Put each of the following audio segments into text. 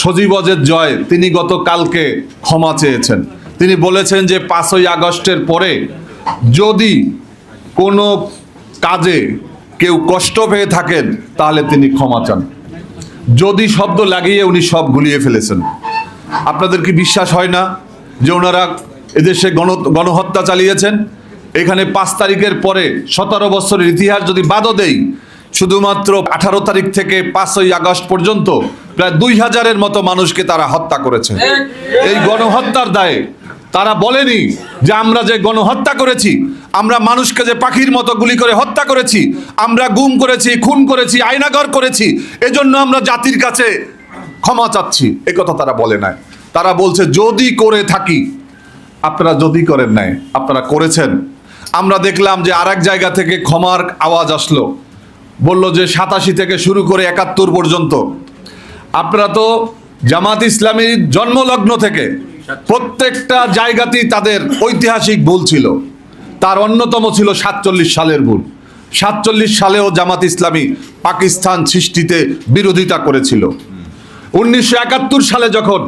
সজীবজের জয় তিনি গতকালকে ক্ষমা চেয়েছেন। তিনি বলেছেন যে পাঁচই আগস্টের পরে যদি কোনো কাজে কেউ কষ্ট পেয়ে থাকেন, তাহলে তিনি ক্ষমা চান। যদি শব্দ লাগিয়ে উনি সব গুলিয়ে ফেলেছেন। আপনাদের কি বিশ্বাস হয় না যে ওনারা এদেশে গণ, গণহত্যা চালিয়েছেন? এখানে পাঁচ তারিখের পরে সতেরো বছরের ইতিহাস যদি বাদও দেই, শুধুমাত্র আঠারো তারিখ থেকে পাঁচই আগস্ট পর্যন্ত প্রায় দুই হাজারের মতো মানুষকে তারা হত্যা করেছে। এই গণহত্যার দায়ে তারা বলেনি যে আমরা যে গণহত্যা করেছি, আমরা মানুষকে যে পাখির মতো গুলি করে হত্যা করেছি, আমরা গুম করেছি, খুন করেছি আয়নাগর করেছি, এজন্য আমরা জাতির কাছে ক্ষমা চাচ্ছি। কথা তারা বলে নাই। তারা বলছে, যদি করে থাকি। আপনারা যদি করেন নাই, আপনারা করেছেন। আমরা দেখলাম যে আরেক জায়গা থেকে ক্ষমার আওয়াজ আসলো। বলল যে সাতাশি থেকে শুরু করে একাত্তর পর্যন্ত আপনারা তো জামাত ইসলামীর জন্মলগ্ন থেকে প্রত্যেকটা জায়গাতেই তাদের ঐতিহাসিক ভুল ছিল। তার অন্যতম ছিল সাতচল্লিশ সালের ভুল। সাতচল্লিশ সালেও জামাত ইসলামী পাকিস্তান সৃষ্টিতে বিরোধিতা করেছিল। উনিশশো একাত্তর সালে যখন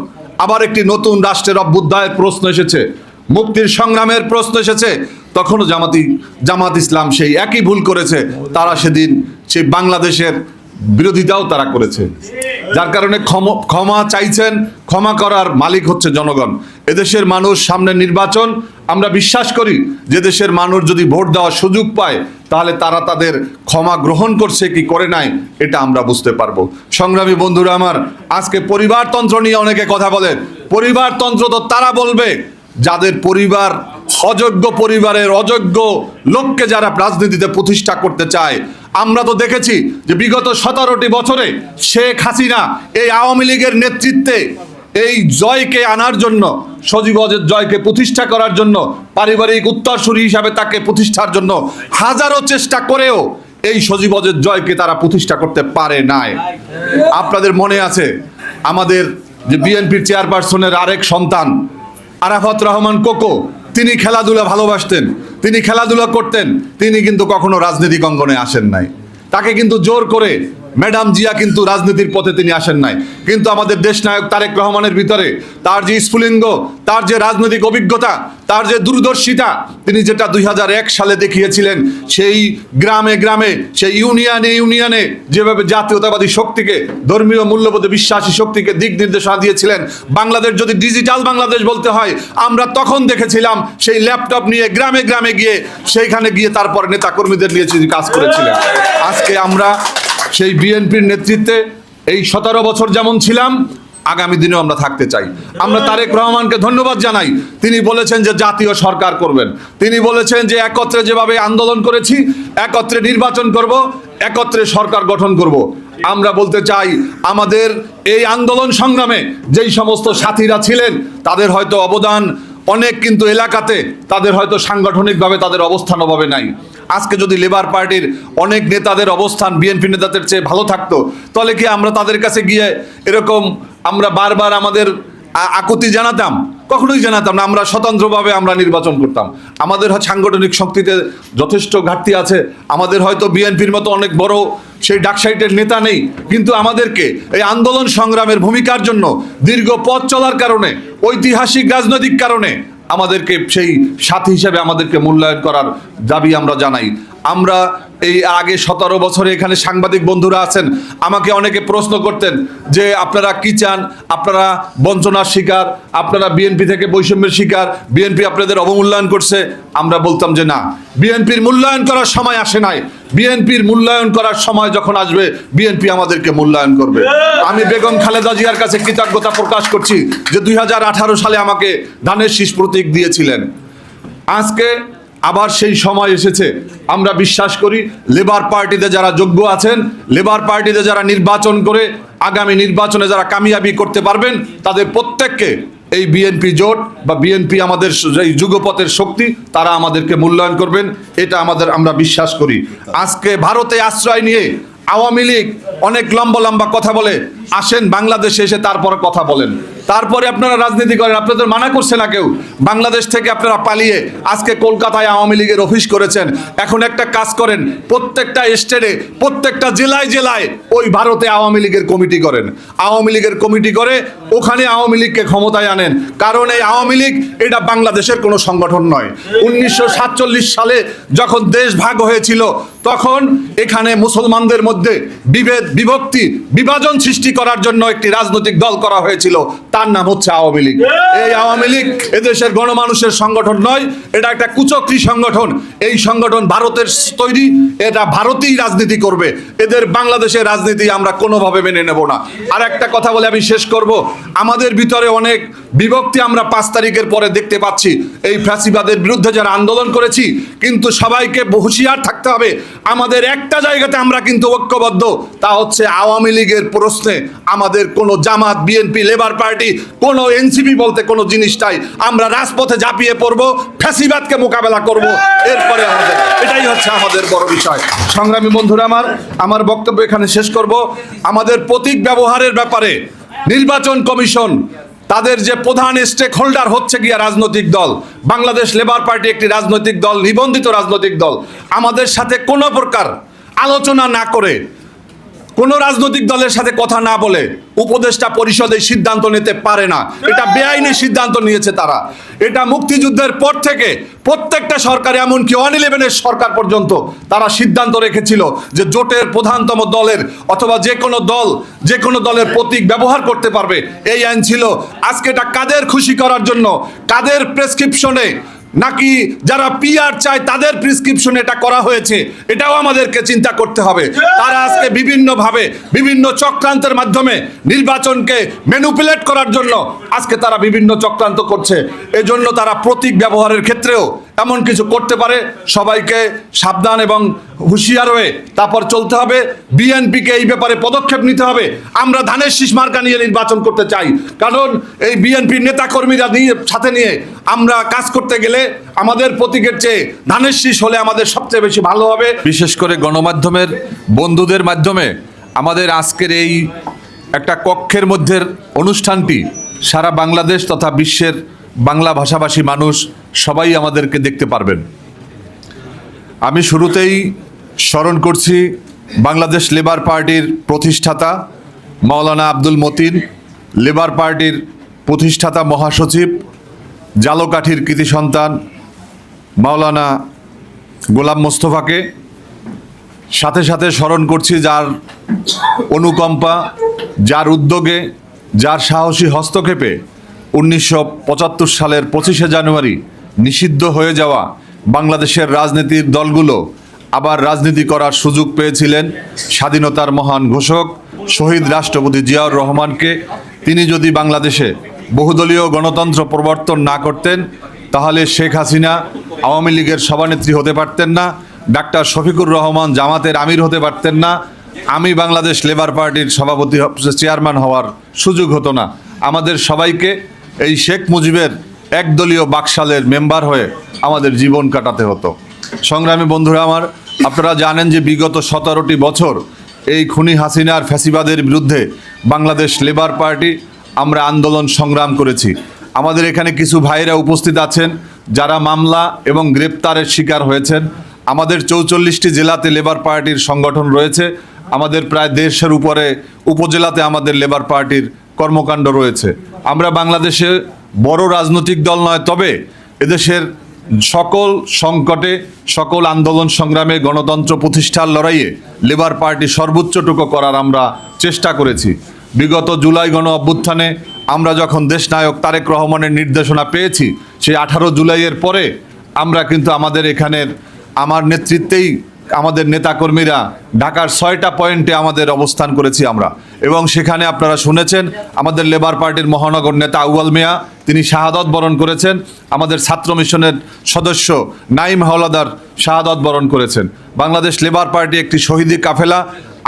আবার একটি নতুন রাষ্ট্রের অভ্যুদয়ের প্রশ্ন এসেছে, মুক্তির সংগ্রামের প্রশ্ন এসেছে, তখনও জামাতি জামাত ইসলাম সেই একই ভুল করেছে। তারা সেদিন সেই বাংলাদেশের বিরোধিতাও তারা করেছে। যার কারণে ক্ষম- চাইছেন, ক্ষমা করার মালিক হচ্ছে জনগণ। এদেশের মানুষ সামনে নির্বাচন, আমরা বিশ্বাস করি যে দেশের মানুষ যদি ভোট দেওয়ার সুযোগ পায়, তাহলে তারা তাদের ক্ষমা গ্রহণ করছে কি করে নাই, এটা আমরা বুঝতে পারব। সংগ্রামী বন্ধুরা আমার, আজকে পরিবারতন্ত্র নিয়ে অনেকে কথা বলেন পরিবারতন্ত্র তো তারা বলবে, যাদের পরিবার অযোগ্য পরিবারের অযোগ্য লোককে যারা রাজনীতিতে প্রতিষ্ঠা করতে চায়, আমরা তো দেখেছি যে বিগত সতেরোটি বছরে শেখ হাসিনা এই আওয়ামী লীগের নেতৃত্বে এই জয়কে আনার জন্য সজীবজের জয়কে প্রতিষ্ঠা করার জন্য, পারিবারিক উত্তরসূরি হিসাবে তাকে প্রতিষ্ঠার জন্য হাজারো চেষ্টা করেও এই সজীবজের জয়কে তারা প্রতিষ্ঠা করতে পারে নাই। আপনাদের মনে আছে আমাদের যে বিএনপির চেয়ারপারসনের আরেক সন্তান, আরাফাত রহমান কোকো তিনি খেলাধুলা ভালোবাসতেন, তিনি খেলাধুলা করতেন, তিনি কিন্তু কখনো রাজনীতিক অঙ্গনে আসেন নাই। তাকে কিন্তু জোর করে ম্যাডাম জিয়া কিন্তু রাজনীতির পথে তিনি আসেন নাই। কিন্তু আমাদের দেশ নায়ক তারেক রহমানের ভিতরে তার যে স্ফুলিঙ্গ, তার যে রাজনৈতিক অভিজ্ঞতা, তার যে দূরদর্শিতা, তিনি যেটা দুই হাজার এক সালে দেখিয়েছিলেন, সেই গ্রামে গ্রামে, সেই ইউনিয়নে ইউনিয়নে যেভাবে জাতীয়তাবাদী শক্তিকে, ধর্মীয় মূল্যবোধে বিশ্বাসী শক্তিকে দিক নির্দেশনা দিয়েছিলেন, বাংলাদেশ যদি ডিজিটাল বাংলাদেশ বলতে হয়, আমরা তখন দেখেছিলাম সেই ল্যাপটপ নিয়ে গ্রামে গ্রামে গিয়ে, সেইখানে গিয়ে তারপর নেতা কর্মীদের নিয়ে কাজ করেছিলেন। আজকে আমরা সেই বিএনপির নেতৃত্বে এই সতেরো বছর যেমন ছিলাম, আগামী দিনেও আমরা থাকতে চাই। আমরা তারেক রহমানকে ধন্যবাদ জানাই। তিনি বলেছেন যে জাতীয় সরকার করবেন। তিনি বলেছেন যে একত্রে যেভাবে আন্দোলন করেছি, একত্রে নির্বাচন করব, একত্রে সরকার গঠন করব। আমরা বলতে চাই, আমাদের এই আন্দোলন সংগ্রামে যেই সমস্ত সাথীরা ছিলেন, তাদের হয়তো অবদান অনেক কিন্তু এলাকাতে তাদের হয়তো সাংগঠনিকভাবে তাদের অবস্থান অভাবে নাই। আজকে যদি লেবার পার্টির অনেক নেতাদের অবস্থান বিএনপি নেতাদের চেয়ে ভালো থাকতো, তাহলে কি আমরা তাদের কাছে গিয়ে এরকম আমরা বারবার আমাদের আকুতি জানাতাম? কখনোই জানাতাম না, আমরা স্বতন্ত্রভাবে আমরা নির্বাচন করতাম। আমাদের হয় সাংগঠনিক শক্তিতে যথেষ্ট ঘাটতি আছে, আমাদের হয়তো বিএনপির মতো অনেক বড় সেই ডাকসাইটের নেতা নেই, কিন্তু আমাদেরকে এই আন্দোলন সংগ্রামের ভূমিকার জন্য দীর্ঘ পথ চলার কারণে, ঐতিহাসিক রাজনৈতিক কারণে আমাদেরকে সেই সাথী হিসেবে আমাদেরকে মূল্যায়ন করার দাবি আমরা জানাই। আমরা এই আগে সতেরো বছরে এখানে সাংবাদিক বন্ধুরা আছেন, আমাকে অনেকে প্রশ্ন করতেন যে আপনারা কি চান? আপনারা বঞ্চনার শিকার, আপনারা বিএনপি থেকে বৈষম্যের শিকার বিএনপি আপনাদের অবমূল্যায়ন করছে? আমরা বলতাম যে না। বিএনপির মূল্যায়ন করার সময় আসে নাই। বিএনপির মূল্যায়ন করার সময় যখন আসবে বিএনপি আমাদেরকে মূল্যায়ন করবে। আমি বেগম খালেদা জিয়ার কাছে কৃতজ্ঞতা প্রকাশ করছি যে দুই হাজার আঠারো সালে আমাকে ধানের শীষ প্রতীক দিয়েছিলেন। আজকে আবার সেই সময় এসেছে। আমরা বিশ্বাস করি লেবার পার্টিতে যারা যোগ্য আছেন লেবার পার্টিতে যারা নির্বাচন করে আগামী নির্বাচনে যারা কামিয়াবি করতে পারবেন, তাদের প্রত্যেককে এই বিএনপি জোট বা বিএনপি আমাদের এই যুগপথের শক্তি, তারা আমাদেরকে মূল্যায়ন করবেন। এটা আমাদের, আমরা বিশ্বাস করি। আজকে ভারতে আশ্রয় নিয়ে আওয়ামী লীগ অনেক লম্বা লম্বা কথা বলে আসেন বাংলাদেশে এসে তারপরে কথা বলেন। তারপরে আপনারা রাজনীতি করেন, আপনাদের মানা করছে না কেউ। বাংলাদেশ থেকে আপনারা পালিয়ে আজকে কলকাতায় আওয়ামী লীগের অফিস করেছেন। এখন একটা কাজ করেন, প্রত্যেকটা স্টেটে, প্রত্যেকটা জেলায় জেলায় ওই ভারতে আওয়ামী লীগের কমিটি করেন। আওয়ামী লীগের কমিটি করে ওখানে আওয়ামী লীগকে ক্ষমতায় আনেন। কারণ এই আওয়ামী লীগ, এটা বাংলাদেশের কোনো সংগঠন নয়। উনিশশো সালে যখন দেশ ভাগ হয়েছিল, তখন এখানে মুসলমানদের মধ্যে বিভেদ, বিভক্তি, বিভাজন সৃষ্টি করার জন্য একটি রাজনৈতিক দল করা হয়েছিল তার নাম হচ্ছে আওয়ামী লীগ। এই আওয়ামী লীগ এদেশের গণমানুষের সংগঠন নয় এটা একটা কুচক্রী সংগঠন। এই সংগঠন ভারতের তৈরি এটা ভারতেই রাজনীতি করবে। এদের বাংলাদেশের রাজনীতি আমরা কোনোভাবে মেনে নেব না। আর একটা কথা বলে আমি শেষ করব আমাদের ভিতরে অনেক বিভক্তি আমরা পাঁচ তারিখের পরে দেখতে পাচ্ছি। এই ফ্যাসিবাদের বিরুদ্ধে যারা আন্দোলন করেছি কিন্তু সবাইকে হুঁশিয়ার থাকতে হবে। আমাদের একটা জায়গাতে আমরা কিন্তু ঐক্যবদ্ধ তা হচ্ছে আওয়ামী লীগের প্রশ্নে। আমাদের কোনো জামাত, বিএনপি লেবার পার্টি কোনো এনসিপি বলতে কোনো জিনিসটাই আমরা রাজপথে ঝাঁপিয়ে পড়ব, ফ্যাসিবাদকে মোকাবেলা করব, এরপরে আমাদের। এটাই হচ্ছে আমাদের বড় বিষয়। সংগ্রামী বন্ধুরা আমার আমার বক্তব্য এখানে শেষ করব। আমাদের প্রতীক ব্যবহারের ব্যাপারে নির্বাচন কমিশন, তাদের যে প্রধান স্টেক হোল্ডার হচ্ছে গিয়া রাজনৈতিক দল। বাংলাদেশ লেবার পার্টি একটি রাজনৈতিক দল, নিবন্ধিত রাজনৈতিক দল। আমাদের সাথে কোনো প্রকার আলোচনা না করে কোনো রাজনৈতিক দলের সাথে কথা না বলে উপদেষ্টা পরিষদে সিদ্ধান্ত নিতে পারে না। এটা বেআইনি সিদ্ধান্ত নিয়েছে তারা। এটা মুক্তিযুদ্ধের পর থেকে প্রত্যেকটা সরকার, এমনকি ওয়ান ইলেভেনের সরকার পর্যন্ত তারা সিদ্ধান্ত রেখেছিল যে জোটের প্রধানতম দলের অথবা যে কোনো দল, যে কোনো দলের প্রতীক ব্যবহার করতে পারবে। এই আইন ছিল। আজকে এটা কাদের খুশি করার জন্য? কাদের প্রেসক্রিপশনে নাকি যারা পিআর চায় তাদের প্রিসক্রিপশন এটা করা হয়েছে? এটাও আমাদেরকে চিন্তা করতে হবে। তারা আজকে বিভিন্নভাবে, বিভিন্ন চক্রান্তের মাধ্যমে নির্বাচনকে মেনুপুলেট করার জন্য আজকে তারা বিভিন্ন চক্রান্ত করছে। এজন্য তারা প্রতীক ব্যবহারের ক্ষেত্রেও এমন কিছু করতে পারে, সবাইকে সাবধান এবং হুঁশিয়ার হয়ে তারপর চলতে হবে। বিএনপিকে এই ব্যাপারে পদক্ষেপ নিতে হবে। আমরা ধানের শীষ মার্কা নিয়ে নির্বাচন করতে চাই। কারণ এই বিএনপির নেতাকর্মীরা নিয়ে, সাথে নিয়ে আমরা কাজ করতে গেলে আমাদের প্রতীকের চেয়ে ধানের শীষ হলে আমাদের সবচেয়ে বেশি ভালো হবে। বিশেষ করে গণমাধ্যমের বন্ধুদের মাধ্যমে আমাদের আজকের এই একটা কক্ষের মধ্যে অনুষ্ঠানটি সারা বাংলাদেশ তথা বিশ্বের বাংলা ভাষাভাষী মানুষ সবাই আমাদেরকে দেখতে পারবেন। আমি শুরুতেই স্মরণ করছি বাংলাদেশ লেবার পার্টির প্রতিষ্ঠাতা মাওলানা আব্দুল মতিন, লেবার পার্টির প্রতিষ্ঠাতা মহাসচিব, জালকাঠির কৃতি সন্তান মাওলানা গোলাম মোস্তফাকে। সাথে সাথে স্মরণ করছি যার অনুকম্পা, যার উদ্যোগে, যার সাহসী হস্তক্ষেপে উনিশশো পঁচাত্তর সালের পঁচিশে জানুয়ারি নিষিদ্ধ হয়ে যাওয়া বাংলাদেশের রাজনীতির দলগুলো আবার রাজনীতি করার সুযোগ পেয়েছিলেন স্বাধীনতার মহান ঘোষক শহীদ রাষ্ট্রপতি জিয়াউর রহমানকে। তিনি যদি বাংলাদেশে বহুদলীয় গণতন্ত্র প্রবর্তন না করতেন, তাহলে শেখ হাসিনা আওয়ামী লীগের সভানেত্রী হতে পারতেন না, ডাক্তার শফিকুর রহমান জামাতের আমির হতে পারতেন না, আমি বাংলাদেশ লেবার পার্টির সভাপতি, চেয়ারম্যান হওয়ার সুযোগ হতো না। আমাদের সবাইকে এই শেখ মুজিবের একদলীয় বাকশালের মেম্বার হয়ে আমাদের জীবন কাটাতে হতো। সংগ্রামী বন্ধুরা আমার, আপনারা জানেন যে বিগত সতেরোটি বছর এই খুনি হাসিনার ফ্যাসিবাদের বিরুদ্ধে বাংলাদেশ লেবার পার্টি আমরা আন্দোলন সংগ্রাম করেছি। আমাদের এখানে কিছু ভাইরা উপস্থিত আছেন, যারা মামলা এবং গ্রেপ্তারের শিকার হয়েছেন। আমাদের চৌচল্লিশটি জেলাতে লেবার পার্টির সংগঠন রয়েছে। আমাদের প্রায় দেড়শের উপরে উপজেলাতে আমাদের লেবার পার্টির কর্মকাণ্ড রয়েছে। আমরা বাংলাদেশে বড় রাজনৈতিক দল নয়, তবে এদেশের সকল সংকটে, সকল আন্দোলন সংগ্রামে গণতন্ত্র প্রতিষ্ঠার লড়াইয়ে লেবার পার্টি সর্বোচ্চটুকু করার আমরা চেষ্টা করেছি। বিগত জুলাই গণ অভ্যুত্থানে আমরা যখন দেশনায়ক তারেক রহমানের নির্দেশনা পেয়েছি, সেই আঠারো জুলাইয়ের পরে আমরা কিন্তু আমাদের এখানের, আমার নেতৃত্বেই আমাদের নেতাকর্মীরা ঢাকার ছয়টা পয়েন্টে আমাদের অবস্থান করেছি আমরা। এবং সেখানে আপনারা শুনেছেন আমাদের লেবার পার্টির মহানগর নেতা আউয়াল মিয়া, তিনি শাহাদত বরণ করেছেন। আমাদের ছাত্র মিশনের সদস্য নাইম হাওলাদার শাহাদত বরণ করেছেন। বাংলাদেশ লেবার পার্টি একটি শহীদি কাফেলা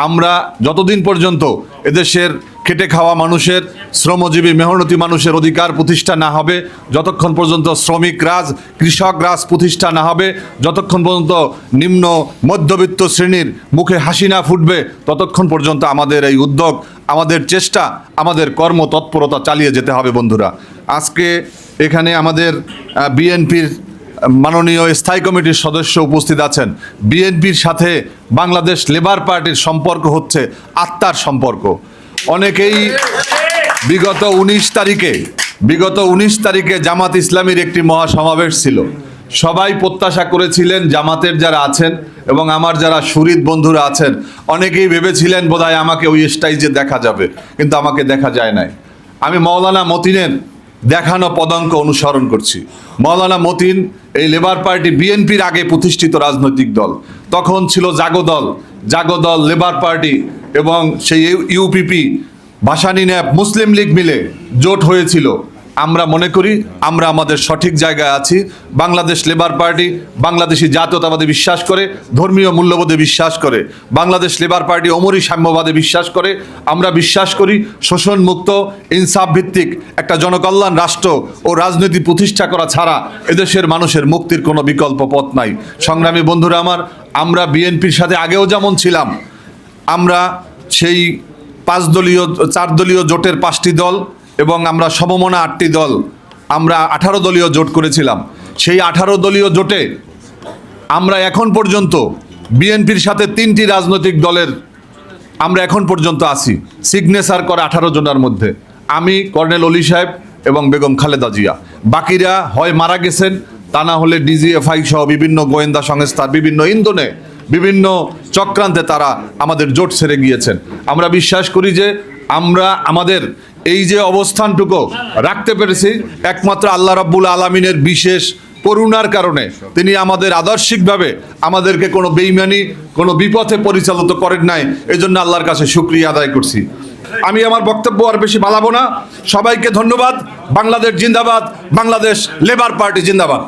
আমরা যতদিন পর্যন্ত এদেশের খেটে খাওয়া মানুষের, শ্রমজীবী, মেহনতি মানুষের অধিকার প্রতিষ্ঠা না হবে, যতক্ষণ পর্যন্ত শ্রমিক রাজ, কৃষক রাজ প্রতিষ্ঠা না হবে, যতক্ষণ পর্যন্ত নিম্ন মধ্যবিত্ত শ্রেণির মুখে হাসি না ফুটবে, ততক্ষণ পর্যন্ত আমাদের এই উদ্যোগ, আমাদের চেষ্টা, আমাদের কর্ম তৎপরতা চালিয়ে যেতে হবে বন্ধুরা। আজকে এখানে আমাদের বিএনপির মাননীয় স্থায়ী কমিটির সদস্য উপস্থিত আছেন। বিএনপির সাথে বাংলাদেশ লেবার পার্টির সম্পর্ক হচ্ছে আত্মার সম্পর্ক। অনেকেই বিগত উনিশ তারিখে, বিগত উনিশ তারিখে জামাত ইসলামীর একটি মহাসমাবেশ ছিল। সবাই প্রত্যাশা করেছিলেন জামাতের যারা আছেন এবং আমার যারা সুরিত বন্ধুরা আছেন, অনেকেই ভেবেছিলেন বোধহয় আমাকে ওই স্টাইজে দেখা যাবে, কিন্তু আমাকে দেখা যায় নাই। আমি মৌলানা মতিনের দেখানো পদাঙ্ক অনুসরণ করছি। মৌলানা মতিন এই লেবার পার্টি বিএনপির আগে প্রতিষ্ঠিত রাজনৈতিক দল। তখন ছিল জাগো দল। জাগো দল লেবার পার্টি এবং সেই ইউপিপি ভাসানী ন্যাপ, মুসলিম লীগ মিলে জোট হয়েছিল। আমরা মনে করি আমরা আমাদের সঠিক জায়গায় আছি। বাংলাদেশ লেবার পার্টি বাংলাদেশি জাতীয়তাবাদে বিশ্বাস করে, ধর্মীয় মূল্যবোধে বিশ্বাস করে। বাংলাদেশ লেবার পার্টি অমরি সাম্যবাদে বিশ্বাস করে। আমরা বিশ্বাস করি শোষণ মুক্ত, ইনসাফ ভিত্তিক একটা জনকল্যাণ রাষ্ট্র ও রাজনীতি প্রতিষ্ঠা করা ছাড়া এদেশের মানুষের মুক্তির কোনো বিকল্প পথ নাই। সংগ্রামী বন্ধুরা আমার, আমরা বিএনপির সাথে আগেও যেমন ছিলাম, আমরা সেই পাঁচ দলীয় চার দলীয় জোটের পাঁচটি দল এবং আমরা সমমনা আটটি দল, আমরা আঠারো দলীয় জোট করেছিলাম। সেই আঠারো দলীয় জোটে আমরা এখন পর্যন্ত বিএনপির সাথে তিনটি রাজনৈতিক দলের আমরা এখন পর্যন্ত আছি। সিগনেচার করে আঠারো জনের মধ্যে। আমি কর্নেল অলি সাহেব এবং বেগম খালেদা জিয়া। বাকিরা হয় মারা গেছেন, তা না হলে ডিজিএফআই সহ বিভিন্ন গোয়েন্দা সংস্থার বিভিন্ন ইন্ধনে, বিভিন্ন চক্রান্তে তারা আমাদের জোট ছেড়ে গিয়েছেন। আমরা বিশ্বাস করি যে আমরা আমাদের এই যে অবস্থানটুকু রাখতে পেরেছি, একমাত্র আল্লাহ রাব্বুল আলমিনের বিশেষ করুণার কারণে তিনি আমাদের আদর্শিকভাবে আমাদেরকে কোনো বেইমানি কোনো বিপথে পরিচালিত করেন নাই এই জন্য আল্লাহর কাছে শুক্রিয়া আদায় করছি। আমি আমার বক্তব্য আর বেশি বাড়াবো না। সবাইকে ধন্যবাদ। বাংলাদেশ জিন্দাবাদ, বাংলাদেশ লেবার পার্টি জিন্দাবাদ।